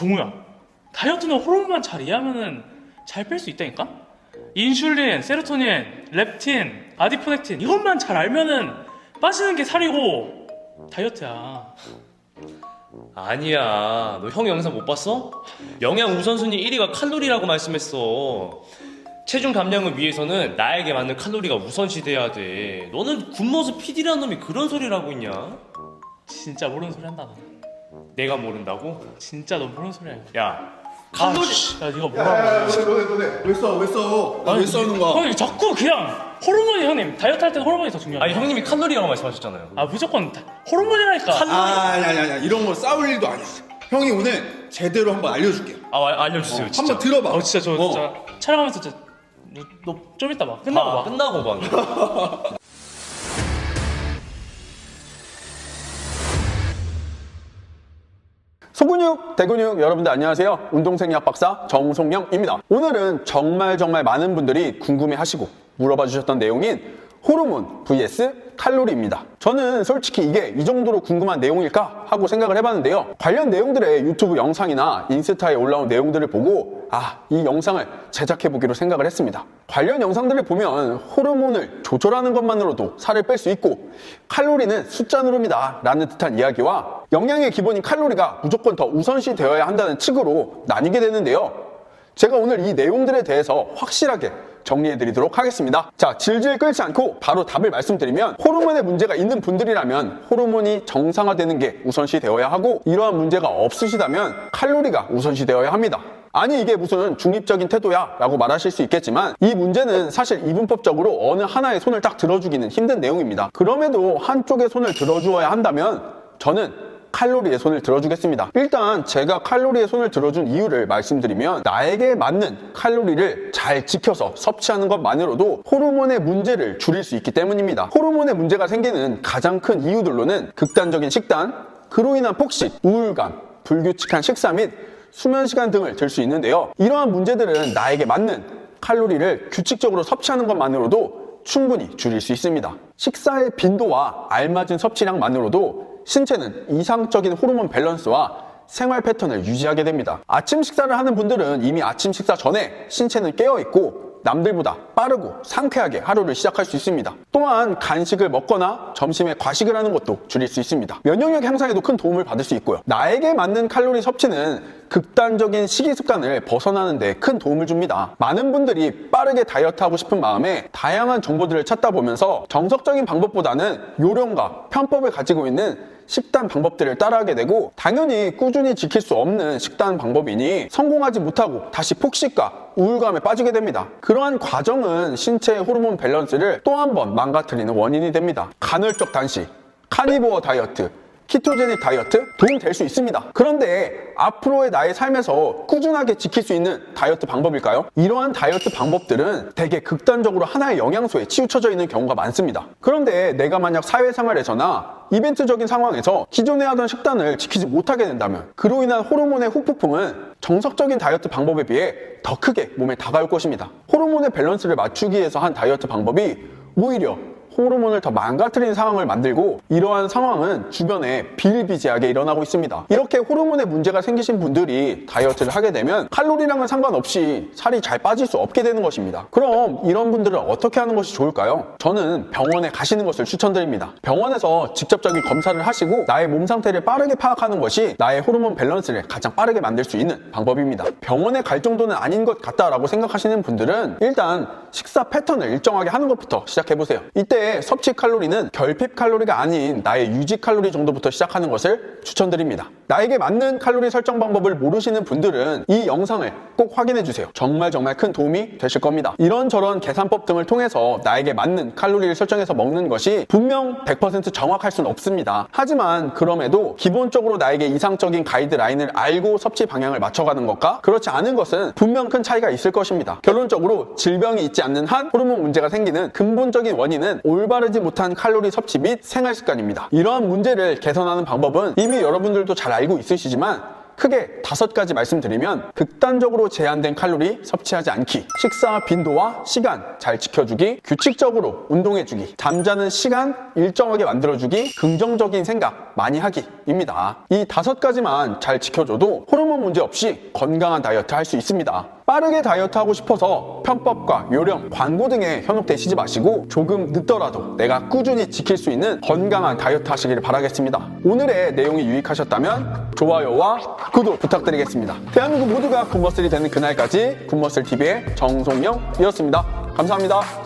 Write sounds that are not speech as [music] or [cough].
정우야 다이어트는 호르몬만 잘 이해하면은 잘 뺄 수 있다니까? 인슐린, 세로토닌, 렙틴, 아디포넥틴 이것만 잘 알면은 빠지는 게 살이고 다이어트야 아니야. 너 형 영상 못 봤어? 영양 우선순위 1위가 칼로리라고 말씀했어. 체중 감량을 위해서는 나에게 맞는 칼로리가 우선시 돼야 돼. 너는 굿모습 PD라는 놈이 그런 소리를 하고 있냐? 진짜 모르는 소리 한다 너 내가 모른다고? 진짜 너 모르는 소리야 이거 야, 칼로리 칼로리. 야 니가 뭐라고 야야야 너네 너네 왜 싸워 왜 싸워 나왜 싸우는 거야 형님 자꾸 그냥 호르몬이 형님 다이어트 할 때 호르몬이 더 중요해요 아니 형님이 칼로리라고 말씀하셨잖아요. 아 무조건 다- 호르몬이라니까 아 아니 아니 아니 이런 거 싸울 일도 아니야 형이 오늘 제대로 한번 알려줄게 아 아, 알려주세요. 어, 진짜. 한번 들어봐 어 진짜 저 어. 진짜 촬영하면서 진짜 너 좀 이따 봐 끝나고 아, 봐 끝나고 봐. [laughs] 근육, 대근육 여러분들 안녕하세요. 운동생리학 박사 정송영입니다. 오늘은 정말 정말 많은 분들이 궁금해하시고 물어봐 주셨던 내용인 호르몬 vs 칼로리입니다. 저는 솔직히 이게 이 정도로 궁금한 내용일까 하고 생각을 해봤는데요. 관련 내용들의 유튜브 영상이나 인스타에 올라온 내용들을 보고 아, 이 영상을 제작해보기로 생각을 했습니다. 관련 영상들을 보면 호르몬을 조절하는 것만으로도 살을 뺄 수 있고 칼로리는 숫자 누름이다 라는 듯한 이야기와 영양의 기본인 칼로리가 무조건 더 우선시 되어야 한다는 측으로 나뉘게 되는데요. 제가 오늘 이 내용들에 대해서 확실하게 정리해 드리도록 하겠습니다. 자, 질질 끌지 않고 바로 답을 말씀드리면 호르몬에 문제가 있는 분들이라면 호르몬이 정상화되는 게 우선시 되어야 하고 이러한 문제가 없으시다면 칼로리가 우선시 되어야 합니다. 아니 이게 무슨 중립적인 태도야 라고 말하실 수 있겠지만 이 문제는 사실 이분법적으로 어느 하나의 손을 딱 들어주기는 힘든 내용입니다. 그럼에도 한쪽의 손을 들어주어야 한다면 저는 칼로리에 손을 들어주겠습니다. 일단 제가 칼로리에 손을 들어준 이유를 말씀드리면 나에게 맞는 칼로리를 잘 지켜서 섭취하는 것만으로도 호르몬의 문제를 줄일 수 있기 때문입니다. 호르몬의 문제가 생기는 가장 큰 이유들로는 극단적인 식단, 그로 인한 폭식, 우울감, 불규칙한 식사 및 수면 시간 등을 들 수 있는데요. 이러한 문제들은 나에게 맞는 칼로리를 규칙적으로 섭취하는 것만으로도 충분히 줄일 수 있습니다. 식사의 빈도와 알맞은 섭취량만으로도 신체는 이상적인 호르몬 밸런스와 생활 패턴을 유지하게 됩니다. 아침 식사를 하는 분들은 이미 아침 식사 전에 신체는 깨어있고 남들보다 빠르고 상쾌하게 하루를 시작할 수 있습니다. 또한 간식을 먹거나 점심에 과식을 하는 것도 줄일 수 있습니다. 면역력 향상에도 큰 도움을 받을 수 있고요. 나에게 맞는 칼로리 섭취는 극단적인 식이 습관을 벗어나는 데 큰 도움을 줍니다. 많은 분들이 빠르게 다이어트 하고 싶은 마음에 다양한 정보들을 찾다 보면서 정석적인 방법보다는 요령과 편법을 가지고 있는 식단 방법들을 따라하게 되고 당연히 꾸준히 지킬 수 없는 식단 방법이니 성공하지 못하고 다시 폭식과 우울감에 빠지게 됩니다. 그러한 과정은 신체의 호르몬 밸런스를 또 한 번 망가뜨리는 원인이 됩니다. 간헐적 단식, 카니보어 다이어트, 키토제닉 다이어트 도움이 될수 있습니다. 그런데 앞으로의 나의 삶에서 꾸준하게 지킬 수 있는 다이어트 방법일까요? 이러한 다이어트 방법들은 되게 극단적으로 하나의 영양소에 치우쳐져 있는 경우가 많습니다. 그런데 내가 만약 사회생활에서나 이벤트적인 상황에서 기존에 하던 식단을 지키지 못하게 된다면 그로 인한 호르몬의 후폭풍은 정석적인 다이어트 방법에 비해 더 크게 몸에 다가올 것입니다. 호르몬의 밸런스를 맞추기 위해서 한 다이어트 방법이 오히려 호르몬을 더 망가뜨리는 상황을 만들고 이러한 상황은 주변에 비일비재하게 일어나고 있습니다. 이렇게 호르몬에 문제가 생기신 분들이 다이어트를 하게 되면 칼로리랑은 상관없이 살이 잘 빠질 수 없게 되는 것입니다. 그럼 이런 분들은 어떻게 하는 것이 좋을까요? 저는 병원에 가시는 것을 추천드립니다. 병원에서 직접적인 검사를 하시고 나의 몸 상태를 빠르게 파악하는 것이 나의 호르몬 밸런스를 가장 빠르게 만들 수 있는 방법입니다. 병원에 갈 정도는 아닌 것 같다라고 생각하시는 분들은 일단 식사 패턴을 일정하게 하는 것부터 시작해보세요. 이때 섭취 칼로리는 결핍 칼로리가 아닌 나의 유지 칼로리 정도부터 시작하는 것을 추천드립니다. 나에게 맞는 칼로리 설정 방법을 모르시는 분들은 이 영상을 꼭 확인해 주세요. 정말 정말 큰 도움이 되실 겁니다. 이런저런 계산법 등을 통해서 나에게 맞는 칼로리를 설정해서 먹는 것이 분명 100% 정확할 수는 없습니다. 하지만 그럼에도 기본적으로 나에게 이상적인 가이드라인을 알고 섭취 방향을 맞춰가는 것과 그렇지 않은 것은 분명 큰 차이가 있을 것입니다. 결론적으로 질병이 있지 않는 한 호르몬 문제가 생기는 근본적인 원인은 올바르지 못한 칼로리 섭취 및 생활 습관입니다. 이러한 문제를 개선하는 방법은 이미 여러분들도 잘 알고 있으시지만 크게 다섯 가지 말씀드리면 극단적으로 제한된 칼로리 섭취하지 않기, 식사 빈도와 시간 잘 지켜주기, 규칙적으로 운동해주기, 잠자는 시간 일정하게 만들어주기, 긍정적인 생각 많이 하기입니다. 이 다섯 가지만 잘 지켜줘도 호르몬 문제 없이 건강한 다이어트 할 수 있습니다. 빠르게 다이어트 하고 싶어서 편법과 요령, 광고 등에 현혹되시지 마시고 조금 늦더라도 내가 꾸준히 지킬 수 있는 건강한 다이어트 하시길 바라겠습니다. 오늘의 내용이 유익하셨다면 좋아요와 구독 부탁드리겠습니다. 대한민국 모두가 굿머슬이 되는 그날까지 굿머슬TV의 정송영이었습니다. 감사합니다.